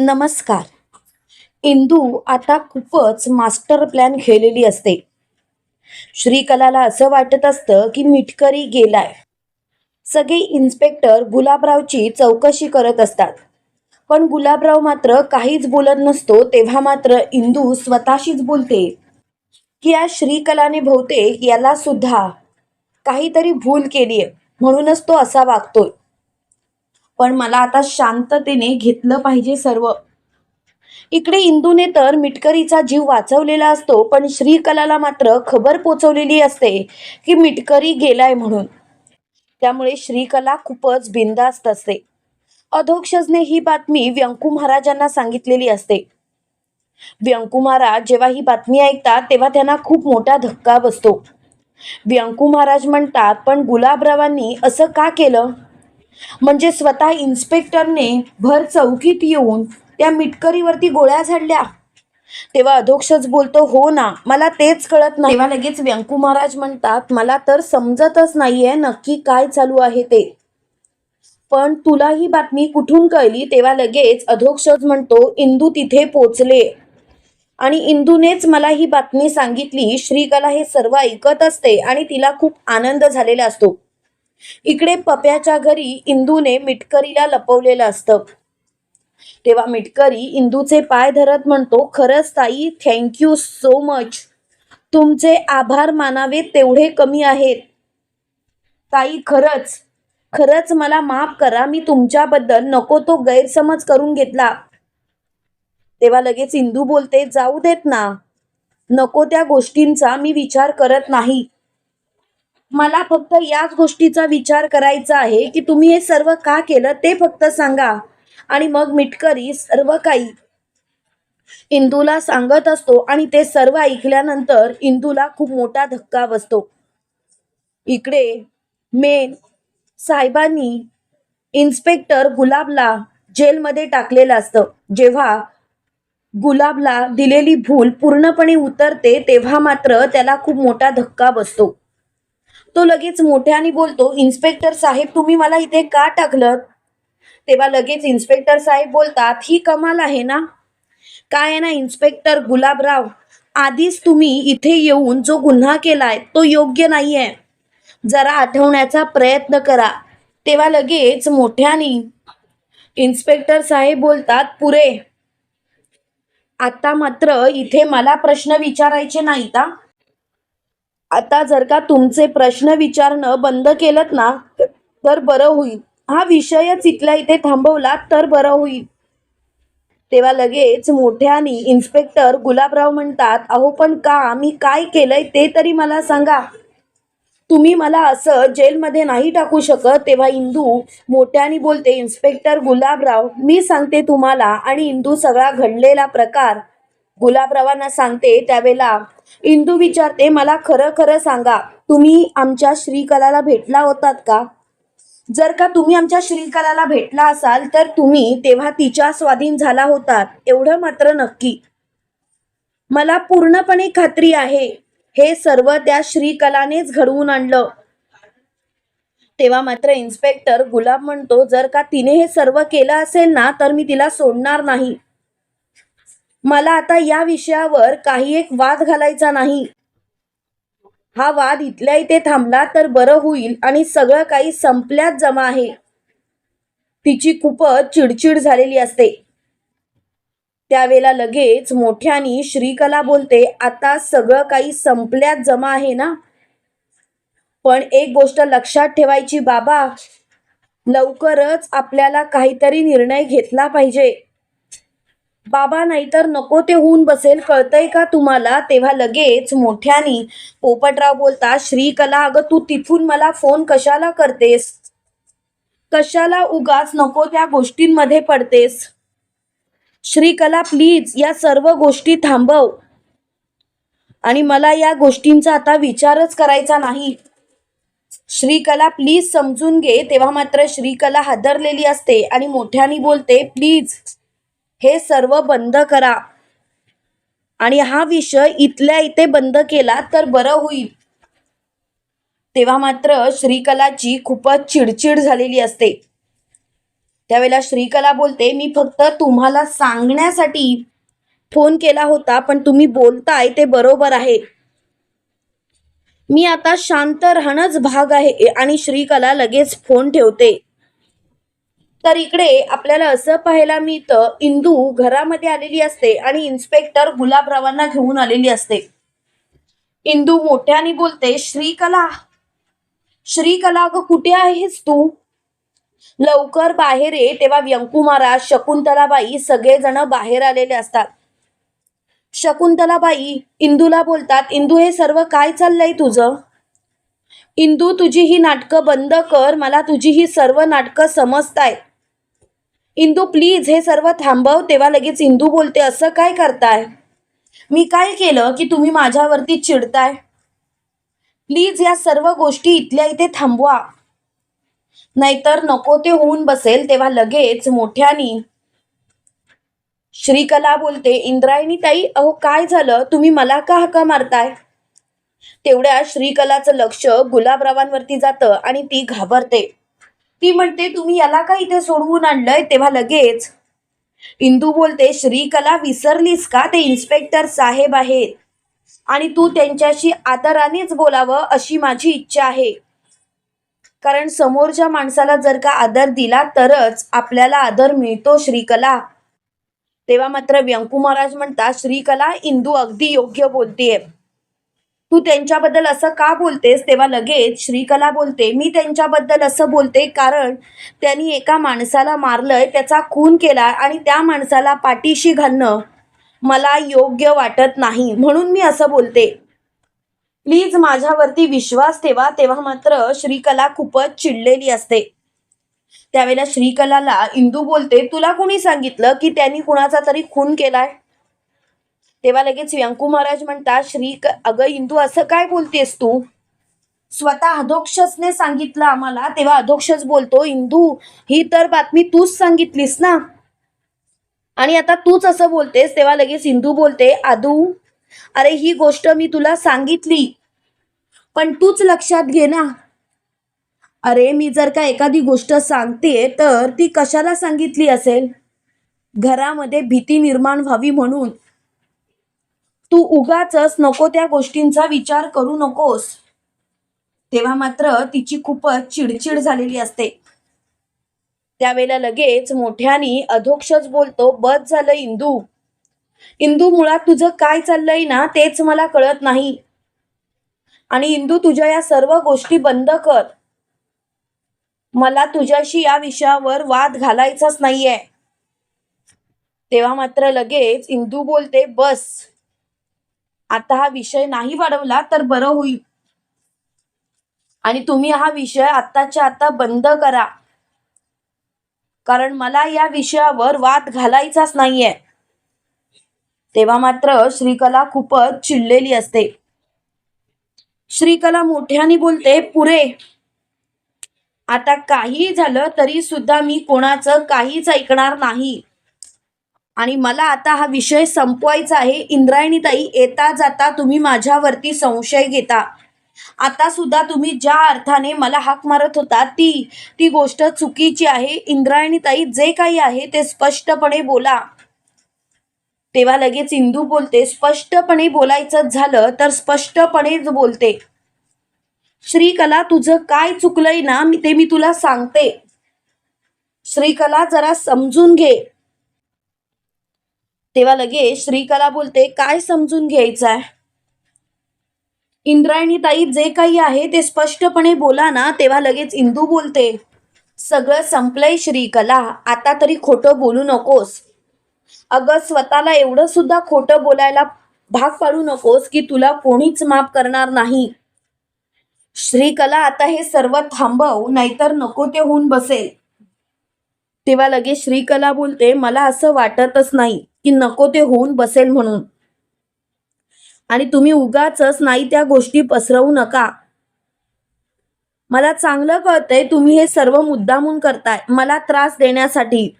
नमस्कार. इंदू आता खूपच मास्टर प्लॅन खेळलेली असते. श्रीकलाला असं वाटत असतं की मिटकरी गेलाय. सगळे इन्स्पेक्टर गुलाबरावची चौकशी करत असतात. पण गुलाबराव मात्र काहीच बोलत नसतो तेव्हा मात्र इंदू स्वतःशीच बोलते की या श्रीकलाने बहुतेक याला सुद्धा काहीतरी भूल केली आहे म्हणूनच तो असा वागतोय. पण मला आता शांततेने घेतलं पाहिजे सर्व. इकडे इंदूने तर मिटकरीचा जीव वाचवलेला असतो पण श्रीकलाला मात्र खबर पोचवलेली असते की मिटकरी गेलाय म्हणून. त्यामुळे श्रीकला खूपच बिंदास्त असते. अधोक्षजने ही बातमी व्यंकू महाराजांना सांगितलेली असते. व्यंकू महाराज जेव्हा ही बातमी ऐकतात तेव्हा त्यांना खूप मोठा धक्का बसतो. व्यंकू महाराज म्हणतात पण गुलाबरावांनी असं का केलं? म्हणजे स्वतः इन्स्पेक्टरने भर चौकीत येऊन त्या मिटकरीवरती गोळ्या झाडल्या. तेव्हा अधोक्षच बोलतो हो ना मला तेच कळत नाही. तेव्हा लगेच व्यंकू महाराज म्हणतात मला तर समजतच नाहीये नक्की काय चालू आहे ते. पण तुला ही बातमी कुठून कळली? तेव्हा लगेच अधोक्षज म्हणतो इंदू तिथे पोचले. आणि इंदूनेच मला ही बातमी सांगितली. श्रीकला हे सर्व ऐकत असते आणि तिला खूप आनंद झालेला असतो. इकडे पप्याच्या घरी इंदूने मिटकरीला लपवलेलं असतं. तेव्हा मिटकरी इंदूचे पाय धरत म्हणतो खरंच ताई थँक्यू सो मच तुमचे आभार मानावे तेवढे कमी आहेत. ताई खरंच. खरंच मला माफ करा मी तुमच्याबद्दल नको तो गैरसमज करून घेतला. तेव्हा लगेच इंदू बोलते जाऊ देत ना. नको त्या गोष्टींचा मी विचार करत नाही. मला फक्त याच गोष्टीचा विचार करायचा आहे की तुम्ही हे सर्व का केलं ते फक्त सांगा. आणि मग मिटकरी सर्व काही इंदूला सांगत असतो आणि ते सर्व ऐकल्यानंतर इंदूला खूप मोठा धक्का बसतो. इकडे मेन साहेबांनी इन्स्पेक्टर गुलाबला जेलमध्ये टाकलेलं असतं. जेव्हा गुलाबला दिलेली भूल पूर्णपणे उतरते तेव्हा मात्र त्याला खूप मोठा धक्का बसतो. तो लगेच मोठ्याने बोलतो इन्स्पेक्टर साहेब तुम्ही मला इथे का टाकलं तेव्हा लगेच इन्स्पेक्टर साहेब बोलतात ही कमाल आहे ना. काय आहे ना इन्स्पेक्टर गुलाबराव? आधीच तुम्ही इथे येऊन जो गुन्हा केलाय तो योग्य नाहीये. जरा आठवण्याचा प्रयत्न करा. तेव्हा लगेच मोठ्याने इन्स्पेक्टर साहेब बोलतात पुरे आता मात्र इथे मला प्रश्न विचारायचे नाहीत का आता जर का तुमचे प्रश्न विचारणं बंद केलं ना तर बरं होईल. हा विषयच इथल्या इथे थांबवला तर बरं होईल. तेव्हा लगेच मोठ्याने इन्स्पेक्टर गुलाबराव म्हणतात अहो पण का? मी काय केलंय ते तरी मला सांगा. तुम्ही मला असं जेलमध्ये नाही टाकू शकत. तेव्हा इंदू मोठ्याने बोलते इन्स्पेक्टर गुलाबराव मी सांगते तुम्हाला. आणि इंदू सगळा घडलेला प्रकार गुलाबरावांना सांगते त्यावेळेला इंदू विचारते मला खरं खरं सांगा तुम्ही आमच्या श्रीकलाला भेटला होतात का? जर का तुम्ही आमच्या श्रीकलाला भेटला असाल तर तुम्ही तेव्हा तिच्या स्वाधीन झाला होतात एवढं मात्र नक्की. मला पूर्णपणे खात्री आहे हे सर्व त्या श्रीकलानेच घडवून आणलं. तेव्हा मात्र इन्स्पेक्टर गुलाब म्हणतो जर का तिने हे सर्व केलं असेल ना तर मी तिला सोडणार नाही. मला आता या विषयावर काही एक वाद घालायचा नाही. हा वाद इथल्या इथे थांबला तर बरं होईल आणि सगळं काही संपल्यात जमा आहे. तिची खूपच चिडचिड झालेली असते. त्यावेळेला लगेच मोठ्यानी श्रीकला बोलते आता सगळं काही संपल्यात जमा आहे ना? पण एक गोष्ट लक्षात ठेवायची बाबा लवकरच आपल्याला काहीतरी निर्णय घेतला पाहिजे. बाबा नाहीतर नको ते होऊन बसेल कळतंय का तुम्हाला? तेव्हा लगेच मोठ्यानी पोपटराव बोलता श्रीकला अगं तू तिथून मला फोन कशाला करतेस? कशाला उगाच नको त्या गोष्टींमध्ये पडतेस? श्रीकला प्लीज या सर्व गोष्टी थांबव. आणि मला या गोष्टींचा आता विचारच करायचा नाही. श्रीकला प्लीज समजून घे. तेव्हा मात्र श्रीकला हादरलेली असते आणि मोठ्याने बोलते प्लीज हे सर्व बंद करा. आणि हा विषय इथल्या इथे बंद केला तर बरं होईल. तेव्हा मात्र श्रीकलाची खूपच चिडचिड झालेली असते. त्यावेळेला श्रीकला बोलते मी फक्त तुम्हाला सांगण्यासाठी फोन केला होता पण तुम्ही बोलताय ते बरोबर आहे. मी आता शांत राहणंच भाग आहे. आणि श्रीकला लगेच फोन ठेवते. तर इकडे आपल्याला असं पाहायला मिळतं इंदू घरामध्ये आलेली असते आणि इन्स्पेक्टर गुलाबरावांना घेऊन आलेली असते. इंदू मोठ्याने बोलते श्रीकला श्रीकला अगं कुठे आहेस तू? लवकर बाहेर ये तेव्हा व्यंकुमारा शकुंतलाबाई सगळेजण बाहेर आलेले असतात. शकुंतलाबाई इंदूला बोलतात इंदू हे सर्व काय चाललंय तुझं? इंदू तुझी ही नाटकं बंद कर मला तुझी ही सर्व नाटकं समजतायत. इंदू प्लीज हे सर्व थांबव तेव्हा लगेच इंदू बोलते असं काय करताय? मी काय केलं की तुम्ही माझ्यावरती चिडताय? प्लीज या सर्व गोष्टी इथल्या इथे थांबवा. नाहीतर नको ते होऊन बसेल. तेव्हा लगेच मोठ्यानी श्रीकला बोलते इंद्रायणी ताई अहो काय झालं? तुम्ही मला का हका मारताय? तेवढ्या श्रीकलाचं लक्ष गुलाबरावांवरती जातं आणि ती घाबरते. ती म्हणते तुम्ही याला का इथे सोडवून आणलंय? तेव्हा लगेच इंदू बोलते श्रीकला विसरलीस का? ते इन्स्पेक्टर साहेब आहेत आणि तू त्यांच्याशी आदरानेच बोलावं अशी माझी इच्छा आहे. कारण समोरच्या माणसाला जर का आदर दिला तरच आपल्याला आदर मिळतो श्रीकला. तेव्हा मात्र व्यंकू महाराज म्हणतात श्रीकला इंदू अगदी योग्य बोलतीये. तू त्यांच्याबद्दल असं का बोलतेस? तेव्हा लगेच श्रीकला बोलते मी त्यांच्याबद्दल असं बोलते कारण त्यांनी एका माणसाला मारलंय त्याचा खून केला आणि त्या माणसाला पाठीशी घालणं मला योग्य वाटत नाही. म्हणून मी असं बोलते. प्लीज माझ्यावरती विश्वास ठेवा. तेव्हा मात्र श्रीकला खूपच चिडलेली असते. त्यावेळेला श्रीकलाला इंदू बोलते तुला कुणी सांगितलं की त्यांनी कुणाचा तरी खून केलाय? तेव्हा लगेच व्यंकू महाराज म्हणतात श्री अगं इंदू असं काय बोलतेस तू? स्वतः अधोक्षसने सांगितलं आम्हाला. तेव्हा अधोक्षस बोलतो इंदू ही तर बातमी तूच सांगितलीस ना? आणि आता तूच असं बोलतेस? तेव्हा लगेच इंदू बोलते आदू अरे ही गोष्ट मी तुला सांगितली पण तूच लक्षात घे ना. अरे मी जर का एखादी गोष्ट सांगते तर ती कशाला सांगितली असेल? घरामध्ये भीती निर्माण व्हावी म्हणून. उगाच उगाचच नको त्या गोष्टींचा विचार करू नकोस. तेव्हा मात्र तिची खूपच चिडचिड झालेली असते. त्यावेळेला लगेच मोठ्यानी अधोक्षच बोलतो बस झालं इंदू. इंदू मुळात तुझं काय चाललंय ना तेच मला कळत नाही. आणि इंदू तुझ्या या सर्व गोष्टी बंद कर. मला तुझ्याशी या विषयावर वाद घालायचाच नाहीये. तेव्हा मात्र लगेच इंदू बोलते बस. आता हा विषय नाही वाढवला तर बरं होईल. आणि तुम्ही हा विषय आत्ताच्या आता बंद करा. कारण मला या विषयावर वाद घालायचाच नाहीये. तेव्हा मात्र श्रीकला खूपच चिडलेली असते. श्रीकला मोठ्याने बोलते पुरे आता काही झालं तरी सुद्धा मी कोणाचं काहीच ऐकणार नाही. आणि मला आता हा विषय संपवायचा आहे. इंद्रायणी ताई येता जाता तुम्ही माझ्यावरती संशय घेता. आता सुद्धा तुम्ही ज्या अर्थाने मला हाक मारत होता ती ती गोष्ट चुकीची आहे. इंद्रायणी ताई जे काही आहे ते स्पष्टपणे बोला. तेव्हा लगेच इंदू बोलते स्पष्टपणे बोलायचं झालं तर स्पष्टपणेच बोलते. श्रीकला तुझं काय चुकलंय ना मी ते मी तुला सांगते. श्रीकला जरा समजून घे. तेव्हा लगेच श्रीकला बोलते काय समजून घ्यायचं आहे इंद्रायणी ताई जे काही आहे ते स्पष्टपणे बोला ना तेव्हा लगेच इंदू बोलते. सगळं संपलंय श्रीकला आता तरी खोटं बोलू नकोस. अगं स्वतःला एवढं सुद्धा खोटं बोलायला भाग पाडू नकोस की तुला कोणीच माफ करणार नाही. श्रीकला आता हे सर्व थांबव नाहीतर नको ते होऊन बसेल. तेव्हा लगेच श्रीकला बोलते मला असं वाटतच नाही. की नको ते होऊन बसेल म्हणून. आणि तुम्ही उगाचच नाही त्या गोष्टी पसरवू नका. मला चांगलं कळतंय तुम्ही हे सर्व मुद्दामून करताय. मला त्रास देण्यासाठी.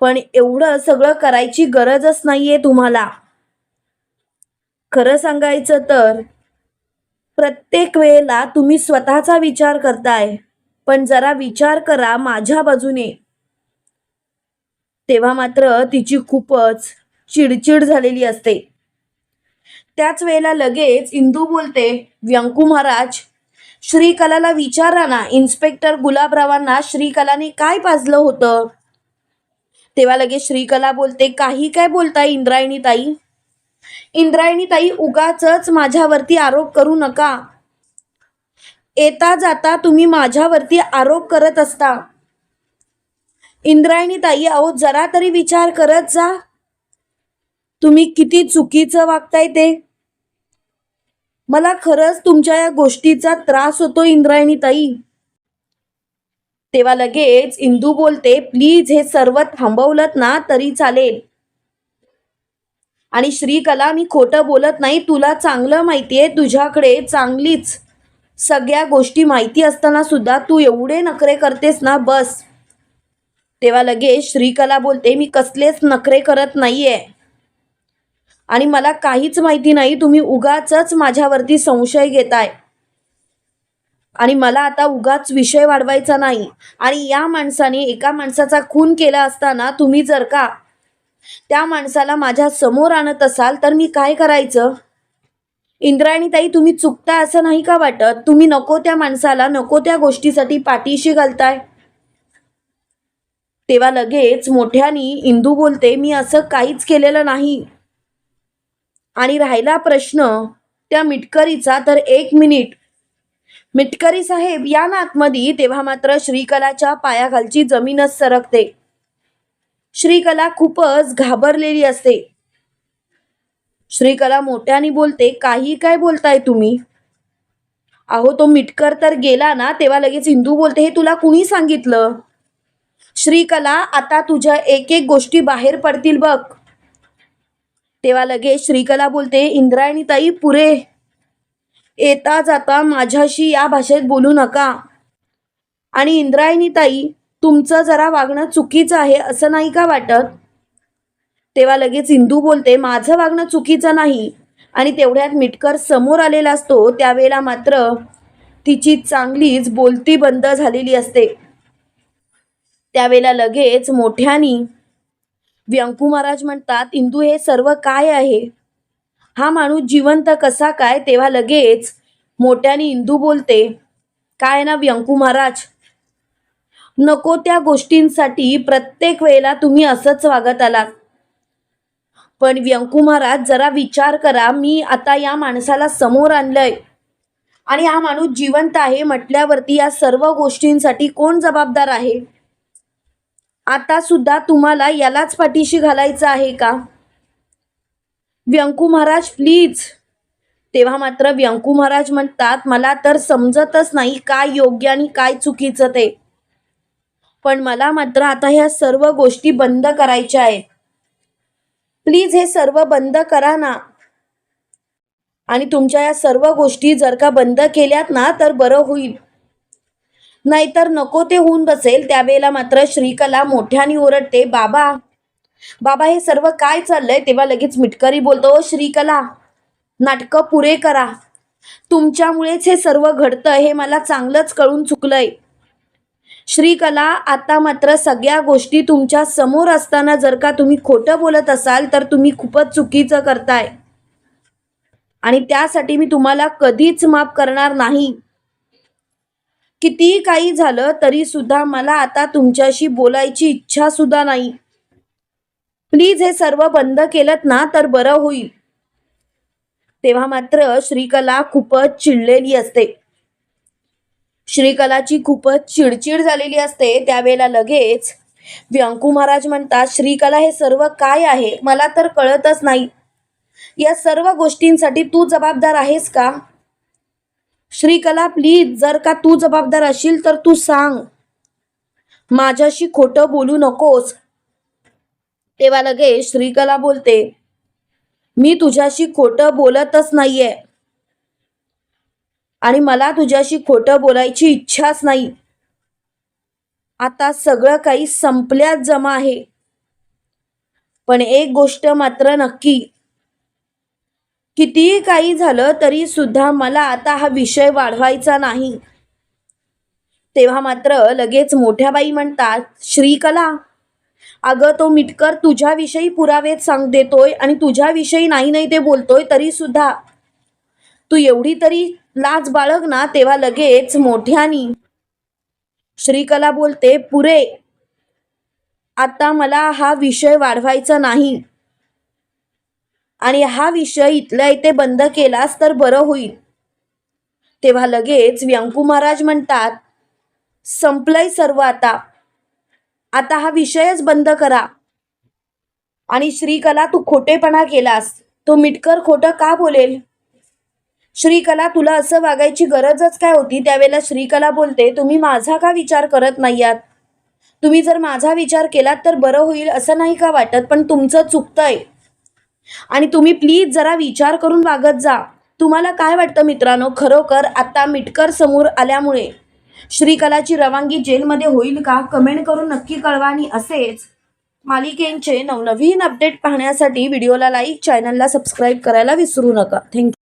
पण एवढं सगळं करायची गरजच नाहीये तुम्हाला. खरं सांगायचं तर प्रत्येक वेळेला तुम्ही स्वतःचा विचार करताय. पण जरा विचार करा माझ्या बाजूने. तेव्हा मात्र तिची खूपच चिडचिड झालेली असते. त्याच वेळेला लगेच इंदू बोलते व्यंकू महाराज श्रीकलाला विचारा ना इन्स्पेक्टर गुलाबरावांना श्रीकलाने काय पाजलं होतं? तेव्हा लगेच श्रीकला बोलते काही काय बोलताय इंद्रायणी ताई इंद्रायणी ताई उगाच माझ्यावरती आरोप करू नका. येता जाता तुम्ही माझ्यावरती आरोप करत असता. इंद्रायणी ताई अहो जरा तरी विचार करत जा. तुम्ही किती चुकीचं वागताय ते. मला खरंच तुमच्या या गोष्टीचा त्रास होतो इंद्रायणी ताई. तेव्हा लगेच इंदू बोलते प्लीज हे सर्व थांबवलत ना तरी चालेल. आणि श्रीकला मी खोटं बोलत नाही तुला चांगलं माहितीये तुझ्याकडे चांगलीच सगळ्या गोष्टी माहिती असताना सुद्धा तू एवढे नखरे करतेस ना बस. तेव्हा लगेच श्रीकला बोलते मी कसलेच नखरे करत नाहीये. आणि मला काहीच माहिती नाही तुम्ही उगाच माझ्यावरती संशय घेताय. आणि मला आता उगाच विषय वाढवायचा नाही. आणि या माणसाने एका माणसाचा खून केला असताना तुम्ही जर का त्या माणसाला माझ्यासमोर आणत असाल तर मी काय करायचं? इंद्रायणी ताई तुम्ही चुकताय असं नाही का वाटत? तुम्ही नको त्या माणसाला नको त्या गोष्टीसाठी पाठीशी घालताय. तेव्हा लगेच मोठ्यानी इंदू बोलते मी असं काहीच केलेलं नाही. आणि राहिला प्रश्न त्या मिटकरीचा तर एक मिनिट. मिटकरी साहेब या नातमध्ये तेव्हा मात्र श्रीकलाच्या पायाखालची जमीनच सरकते. श्रीकला खूपच घाबरलेली असते. श्रीकला मोठ्याने बोलते काही काय बोलताय तुम्ही? अहो तो मिटकर तर गेला ना तेव्हा लगेच इंदू बोलते हे तुला कुणी सांगितलं? श्रीकला आता तुझ्या एक एक गोष्टी बाहेर पडतील बघ. तेव्हा लगेच श्रीकला बोलते इंद्रायणी ताई पुरे. येता जाता माझ्याशी या भाषेत बोलू नका. आणि इंद्रायणी ताई तुमचं जरा वागणं चुकीचं आहे असं नाही का वाटत? तेव्हा लगेच इंदू बोलते माझं वागणं चुकीचं नाही. आणि तेवढ्यात मिटकर समोर आलेला असतो त्यावेळेला मात्र तिची चांगलीच बोलती बंद झालेली असते. त्यावेळेला लगेच मोठ्यानी व्यंकू महाराज म्हणतात इंदू हे सर्व काय आहे? हा माणूस जिवंत कसा काय? तेव्हा लगेच मोठ्याने इंदू बोलते काय ना व्यंकू महाराज? नको त्या गोष्टींसाठी प्रत्येक वेळेला तुम्ही असंच वागत आलात. पण व्यंकू महाराज जरा विचार करा मी आता या माणसाला समोर आणलंय आणि हा माणूस जिवंत आहे म्हटल्यावरती या सर्व गोष्टींसाठी कोण जबाबदार आहे? आता सुद्धा तुम्हाला यालाच पाठीशी घालायचं आहे का? व्यंकू महाराज प्लीज तेव्हा मात्र व्यंकू महाराज म्हणतात मला तर समजतच नाही काय योग्य आणि काय चुकीचं ते. पण मला मात्र आता ह्या सर्व गोष्टी बंद करायच्या आहेत प्लीज हे सर्व बंद करा ना. आणि तुमच्या या सर्व गोष्टी जर का बंद केल्यात ना तर बरं होईल. नाहीतर नको ते होऊन बसेल त्यावेळेला मात्र श्रीकला मोठ्याने ओरडते बाबा बाबा हे सर्व काय चाललंय? तेव्हा लगेच मिटकरी बोलतो श्रीकला नाटकं पुरे करा. तुमच्यामुळेच हे सर्व घडतं हे मला चांगलंच कळून चुकलंय. श्रीकला आता मात्र सगळ्या गोष्टी तुमच्यासमोर असताना जर का तुम्ही खोटं बोलत असाल तर तुम्ही खूपच चुकीचं करताय. आणि त्यासाठी मी तुम्हाला कधीच माफ करणार नाही. कितीही काही झालं तरी सुद्धा मला आता तुमच्याशी बोलायची इच्छा सुद्धा नाही. प्लीज हे सर्व बंद केलं ना तर बरं होईल. तेव्हा मात्र श्रीकला खूपच चिडलेली असते. श्रीकलाची खूपच चिडचिड झालेली असते त्यावेळेला लगेच व्यंकू महाराज म्हणतात श्रीकला हे सर्व काय आहे? मला तर कळतच नाही. या सर्व गोष्टींसाठी तू जबाबदार आहेस का? श्रीकला प्लीज जर का तू जबाबदार असशील तर तू सांग. माझ्याशी खोटं बोलू नकोस. तेव्हा लगेच श्रीकला बोलते मी तुझ्याशी खोटं बोलतच नाहीये. आणि मला तुझ्याशी खोटं बोलायची इच्छाच नाही. आता सगळं काही संपल्यात जमा आहे. पण एक गोष्ट मात्र नक्की कितीही काही झालं तरी सुद्धा मला आता हा विषय वाढवायचा नाही. तेव्हा मात्र लगेच मोठ्या बाई म्हणतात श्रीकला अगं तो मिटकर तुझ्याविषयी पुरावेत सांग देतोय आणि तुझ्याविषयी नाही नाही ते बोलतोय तरी सुद्धा. तू एवढी तरी लाज बाळग ना तेव्हा लगेच मोठ्यानी. श्रीकला बोलते पुरे आता मला हा विषय वाढवायचा नाही. आणि हा विषय इथल्या इथे बंद केलास तर बरं होईल. तेव्हा लगेच व्यंकू महाराज म्हणतात संपलंय सर्व आता. आता हा विषयच बंद करा. आणि श्रीकला तू खोटेपणा केलास. तो मिटकर खोटं का बोलेल? श्रीकला तुला असं वागायची गरजच काय होती? त्यावेळेला श्रीकला बोलते तुम्ही माझा का विचार करत नाही आहात तुम्ही जर माझा विचार केलात तर बरं होईल असं नाही का वाटत? पण तुमचं चुकतंय. आणि तुम्ही प्लीज जरा विचार करून वागत जा. तुम्हाला काय वाटतं मित्रांनो? खरोखर आता मिटकर समोर आल्यामुळे श्रीकलाची रवानगी जेलमध्ये होईल का? कमेंट करून नक्की कळवा आणि असेच मालिकेंचे नवनवीन अपडेट पाहण्यासाठी व्हिडिओला लाईक चॅनलला सबस्क्राईब करायला विसरू नका. थँक्यू